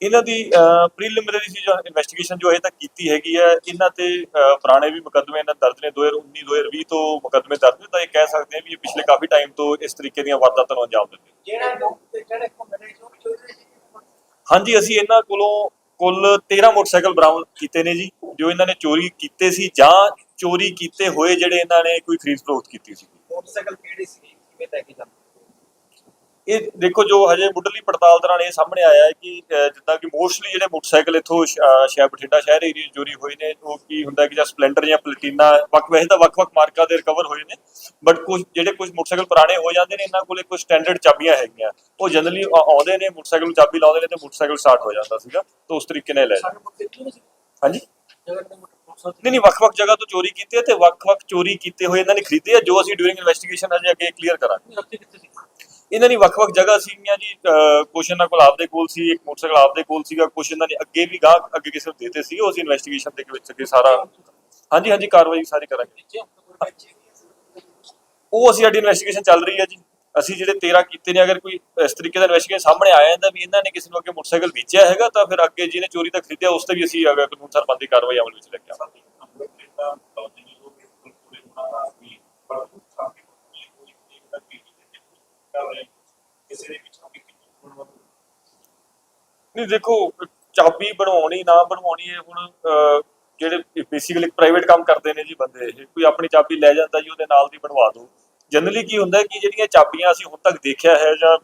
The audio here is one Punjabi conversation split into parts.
ਇਹਨਾਂ ਦੀ ਪ੍ਰੀਲਿਮਿਨਰੀ ਸੀ ਜੋ ਇਨਵੈਸਟੀਗੇਸ਼ਨ ਜੋ ਇਹ ਤੱਕ ਕੀਤੀ ਹੈਗੀ ਹੈ ਇਹਨਾਂ ਤੇ ਪੁਰਾਣੇ ਵੀ ਮੁਕੱਦਮੇ ਇਹਨਾਂ ਦਰਜ ਨੇ 2019 2020 ਤੋਂ ਮੁਕੱਦਮੇ ਦਰਜ ਨੇ ਤਾਂ ਇਹ ਕਹਿ ਸਕਦੇ ਹਾਂ ਵੀ ਇਹ ਪਿਛਲੇ ਕਾਫੀ ਟਾਈਮ ਤੋਂ ਇਸ ਤਰੀਕੇ ਦੀਆਂ ਵਾਰਦਾਤਾਂ ਨੂੰ ਅੰਜਾਮ ਦਿੰਦੇ ਨੇ। ਜਿਹੜਾ ਲੋਕ ਤੇ ਜਿਹੜੇ ਘੁੰਮਣੇ ਜੋ ਵੀ ਚੋਰੀ ਸੀ ਹਾਂਜੀ ਅਸੀਂ ਇਹਨਾਂ ਕੋਲੋਂ ਕੁੱਲ 13 ਮੋਟਰਸਾਈਕਲ ਬਰਾਮਦ ਕੀਤੇ ਨੇ ਜੀ ਜੋ ਇਹਨਾਂ ਨੇ ਚੋਰੀ ਕੀਤੇ ਸੀ ਜਾਂ ਚੋਰੀ ਕੀਤੇ ਹੋਏ ਜਿਹੜੇ ਇਹਨਾਂ ਨੇ ਕੋਈ ਖਰੀਦ ਫਰੋਖਤ ਕੀਤੀ ਸੀ। ਮੋਟਰਸਾਈਕਲ ਕਿਹੜੀ ਸੀ? ਕਿਵੇਂ ਲੈ ਕੇ ਇਹ ਦੇਖੋ ਜੋ ਹਜੇ ਮੁੱਢਲੀ ਪੜਤਾਲ ਦੌਰਾਨ ਇਹ ਸਾਹਮਣੇ ਆਇਆ ਹੈ ਕਿ ਜਿੱਦਾਂ ਕਿ ਮੋਸਟਲੀ ਜਿਹੜੇ ਮੋਟਰਸਾਈਕਲ ਇਥੋਂ ਸ਼ਹਿਰ ਬਠਿੰਡਾ ਸ਼ਹਿਰ ਏਰੀਆ ਚੋਰੀ ਹੋਏ ਨੇ ਉਹ ਕੀ ਹੁੰਦਾ ਕਿ ਜਾਂ ਸਪਲੈਂਡਰ ਜਾਂ ਪਲਟੀਨਾ ਵੱਖ ਵੈਸੇ ਤਾਂ ਵੱਖ-ਵੱਖ ਮਾਰਕਾ ਦੇ ਰਿਕਵਰ ਹੋਏ ਨੇ ਬਟ ਕੁਝ ਜਿਹੜੇ ਕੁਝ ਮੋਟਰਸਾਈਕਲ ਪੁਰਾਣੇ ਹੋ ਜਾਂਦੇ ਨੇ ਇਹਨਾਂ ਕੋਲੇ ਕੁਝ ਸਟੈਂਡਰਡ ਚਾਬੀਆਂ ਹੈਗੀਆਂ। ਉਹ ਜਨਰਲੀ ਆਉਂਦੇ ਨੇ ਮੋਟਰਸਾਈਕਲ ਨੂੰ ਚਾਬੀ ਲਾਉਂਦੇ ਨੇ ਤੇ ਮੋਟਰਸਾਈਕਲ ਸਟਾਰਟ ਹੋ ਜਾਂਦਾ ਸੀਗਾ ਤਾਂ ਉਸ ਤਰੀਕੇ ਨਾਲ ਲੈ ਹਾਂਜੀ? ਨਹੀਂ ਨਹੀਂ ਵੱਖ-ਵੱਖ ਜਗ੍ਹਾ ਤੋਂ ਚੋਰੀ ਕੀਤੀ ਹੈ ਤੇ ਵੱਖ-ਵੱਖ ਚੋਰੀ ਕੀਤੇ ਹੋਏ ਇਹਨਾਂ ਨੇ ਖਰੀਦੇ ਆ ਜੋ ਅਸੀਂ ਡਿਊਰਿੰਗ ਇਨਵੈਸਟੀਗੇਸ਼ਨ ਅਜੇ ਅੱਗੇ ਕਲੀਅਰ ਕਰਾਂਗੇ। ਇਹਨਾਂ ਦੀ ਵੱਖ-ਵੱਖ ਜਗ੍ਹਾ ਸੀਗੀਆਂ ਜੀ ਕੁਛ ਇਹਨਾਂ ਕੋਲ ਆਪਦੇ ਕੋਲ ਸੀ, ਇੱਕ ਮੋਟਰਸਾਈਕਲ ਆਪਦੇ ਕੋਲ ਸੀਗਾ, ਕੁਛ ਇਹਨਾਂ ਨੇ ਅੱਗੇ ਵੀ ਗਾਹ ਅੱਗੇ ਕਿਸੇ ਨੂੰ ਦੇਤੇ ਸੀ ਉਹ ਅਸੀਂ ਇਨਵੈਸਟੀਗੇਸ਼ਨ ਦੇ ਵਿੱਚ ਅੱਗੇ ਸਾਰਾ ਹਾਂਜੀ ਹਾਂਜੀ, ਕਾਰਵਾਈ ਸਾਰੀ ਕਰਾਂਗੇ। ਉਹ ਅਸੀਂ ਸਾਡੀ ਇਨਵੈਸਟੀਗੇਸ਼ਨ ਚੱਲ ਰਹੀ ਹੈ ਜੀ। ਅਸੀਂ ਜਿਹੜੇ 13 ਕੀਤੇ ਨੇ, ਅਗਰ ਕੋਈ ਇਸ ਤਰੀਕੇ ਦਾ ਇਨਵੈਸਟੀਗੇਸ਼ਨ ਸਾਹਮਣੇ ਆਇਆ ਜਾਂਦਾ ਵੀ ਇਹਨਾਂ ਨੇ ਕਿਸੇ ਨੂੰ ਅੱਗੇ ਮੋਟਰਸਾਈਕਲ ਵੇਚਿਆ ਹੈਗਾ, ਤਾਂ ਫਿਰ ਅੱਗੇ ਜਿਹਨੇ ਚੋਰੀ ਦਾ ਖਰੀਦਿਆ, ਉਸ ਤੇ ਵੀ ਅਸੀਂ ਅਗਰ ਕਾਨੂੰਨ ਸਰਬੰਧੀ ਕਾਰਵਾਈ ਅਮਲ ਵਿੱਚ ਲੈ ਕੇ ਆਵਾਂਗੇ। ਨਹੀਂ ਦੇਖੋ ਚਾਬੀ ਬਣਵਾਉਣੀ ਨਾ ਬਣਵਾਉਣੀ ਇਹ ਹੁਣ ਅਹ, ਜਿਹੜੇ ਬੇਸਿਕਲੀ ਪ੍ਰਾਈਵੇਟ ਕੰਮ ਕਰਦੇ ਨੇ ਜੀ ਬੰਦੇ ਇਹ ਕੋਈ ਆਪਣੀ ਚਾਬੀ ਲੈ ਜਾਂਦਾ ਜੀ ਉਹਦੇ ਨਾਲ ਦੀ ਬਣਵਾ ਦਿਓ ਜਨਰਲੀ ਕੀ ਹੁੰਦਾ ਕਿ ਜਿਹੜੀਆਂ ਚਾਬੀਆਂ ਅਸੀਂ ਹੁਣ ਤੱਕ ਦੇਖਿਆ ਹੈ ਜਾਂ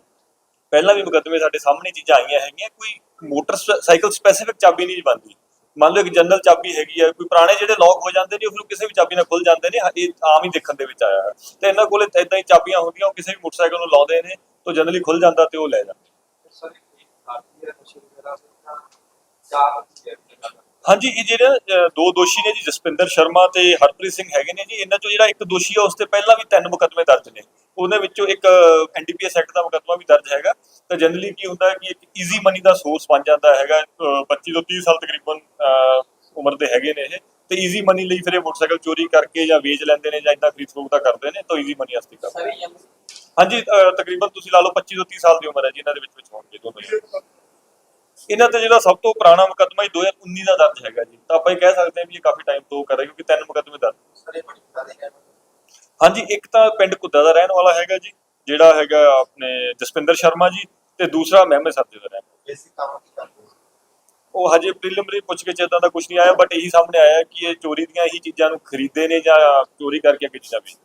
ਪਹਿਲਾਂ ਵੀ ਮੁਕੱਦਮੇ ਸਾਡੇ ਸਾਹਮਣੇ ਚੀਜ਼ਾਂ ਆਈਆਂ ਹੈਗੀਆਂ ਕੋਈ ਮੋਟਰਸਾਈਕਲ ਸਪੈਸੀਫਿਕ ਚਾਬੀ ਨਹੀਂ ਬਣਦੀ। ਮੰਨ ਲਓ ਇੱਕ ਜਨਰਲ ਚਾਬੀ ਹੈਗੀ ਹੈ ਕੋਈ ਪੁਰਾਣੇ ਜਿਹੜੇ ਲੌਕ ਹੋ ਜਾਂਦੇ ਨੇ ਉਹ ਫਿਰ ਕਿਸੇ ਵੀ ਚਾਬੀ ਨਾਲ ਖੁੱਲ ਜਾਂਦੇ ਨੇ ਇਹ ਆਮ ਹੀ ਦੇਖਣ ਦੇ ਵਿੱਚ ਆਇਆ ਹੈ। ਤੇ ਇਹਨਾਂ ਕੋਲੇ ਇਦਾਂ ਹੀ ਚਾਬੀਆਂ ਹੁੰਦੀਆਂ ਉਹ ਕਿਸੇ ਵੀ ਮੋਟਰਸਾਈਕਲ ਨੂੰ ਲਾਉਂਦੇ ਨੇ ਤਾਂ ਜਨਰਲੀ ਖੁੱਲ ਜਾਂਦਾ ਤੇ ਉਹ ਲੈ ਜਾਂਦੇ ਸਰ ਇਹ ਕਾਫੀ ਹੈ ਕੁਛ ਵਗੈਰਾ ਚਾਰ ਹਾਂਜੀ ਇਹ ਜਿਹੜੇ ਦੋ ਦੋਸ਼ੀ ਨੇ ਜੀ, ਜਸਪਿੰਦਰ ਸ਼ਰਮਾ ਤੇ ਹਰਪ੍ਰੀਤ ਸਿੰਘ ਹੈਗੇ ਨੇ ਜੀ, ਇਹਨਾਂ ਚੋਂ ਜਿਹੜਾ ਇੱਕ ਦੋਸ਼ੀ ਆ, ਉਸ ਤੇ ਪਹਿਲਾਂ ਵੀ ਤਿੰਨ ਮੁਕੱਦਮੇ ਦਰਜ ਨੇ। ਉਹਨਾਂ ਵਿੱਚੋਂ ਇੱਕ ਐਨਡੀਪੀਐਸ ਐਕਟ ਦਾ ਮੁਕੱਦਮਾ ਵੀ ਦਰਜ ਹੈਗਾ। ਤਾਂ ਜਨਰਲੀ ਕੀ ਹੁੰਦਾ ਕਿ ਇੱਕ ਈਜ਼ੀ ਮਨੀ ਦਾ ਸੋਰਸ ਬਣ ਜਾਂਦਾ ਹੈਗਾ 25 ਤੋਂ 30 ਸਾਲ ਤਕਰੀਬਨ ਉਮਰ ਦੇ ਹੈਗੇ ਨੇ ਇਹ। ਤੇ ਈਜ਼ੀ ਮਨੀ ਲਈ ਫਿਰ ਇਹ ਮੋਟਰਸਾਈਕਲ ਚੋਰੀ ਕਰਕੇ ਜਾਂ ਵੇਚ ਲੈਂਦੇ ਨੇ ਜਾਂ ਇਦਾਂ ਖਰੀਦ ਫਰੋਖਤ ਕਰਦੇ ਨੇ, ਤਾਂ ਈਜ਼ੀ ਮਨੀ ਵਾਸਤੇ ਕਰਦੇ ਸਾਰੇ ਹਾਂਜੀ ਅਹ, ਤਕਰੀਬਨ ਤੁਸੀਂ ਲਾ ਲਓ 25 ਤੋਂ 30 ਸਾਲ ਦੀ ਉਮਰ ਹੈ ਜੀ ਇਹਨਾਂ ਦੇ ਵਿੱਚ ਵਿੱਚ ਹੋਣਗੇ ਦੋਨੋਂ ਜੀ। ਇਹਨਾਂ ਤੇ ਜਿਹੜਾ ਸਭ ਤੋਂ ਪੁਰਾਣਾ ਮੁਕੱਦਮਾ ਹੀ 2019 ਦਾ ਦਰਜ ਹੈਗਾ ਜੀ। ਤਾਂ ਆਪਾਂ ਇਹ ਕਹਿ ਸਕਦੇ ਹਾਂ ਵੀ ਇਹ ਕਾਫੀ ਟਾਈਮ ਤੋਂ ਕਰ ਰਹੇ ਕਿਉਂਕਿ ਤਿੰਨ ਮੁਕੱਦਮੇ ਦਰਜ। ਸਾਰੇ ਬੜੀ ਸਾਰੇ ਹੈ ਹਾਂਜੀ ਇੱਕ ਤਾਂ ਪਿੰਡ ਕੁੱਦਾ ਦਾ ਰਹਿਣ ਵਾਲਾ ਹੈਗਾ ਜੀ ਜਿਹੜਾ ਹੈਗਾ ਆਪਣੇ ਜਸਪਿੰਦਰ ਸ਼ਰਮਾ ਜੀ ਤੇ ਦੂਸਰਾ ਮਹਿਮਦ ਸਾਦੇ ਦਾ ਰਹਿਣ ਵਾਲਾ। ਬੇਸਿਕ ਕੰਮ ਕੀ ਕਰਦੇ ਉਹ ਹਜੇ ਪ੍ਰੀਲਿਮਿਨਰੀ ਪੁੱਛ ਕੇ ਇਦਾਂ ਦਾ ਕੁਝ ਨਹੀਂ ਆਇਆ ਬਟ ਇਹੀ ਸਾਹਮਣੇ ਆਇਆ ਕਿ ਇਹ ਚੋਰੀ ਦੀਆਂ ਹੀ ਚੀਜ਼ਾਂ ਨੂੰ ਖਰੀਦਦੇ ਨੇ ਜਾਂ ਚੋਰੀ ਕਰਕੇ ਅੱਗੇ ਚੀਜ਼ਾਂ ਵੇਚਦੇ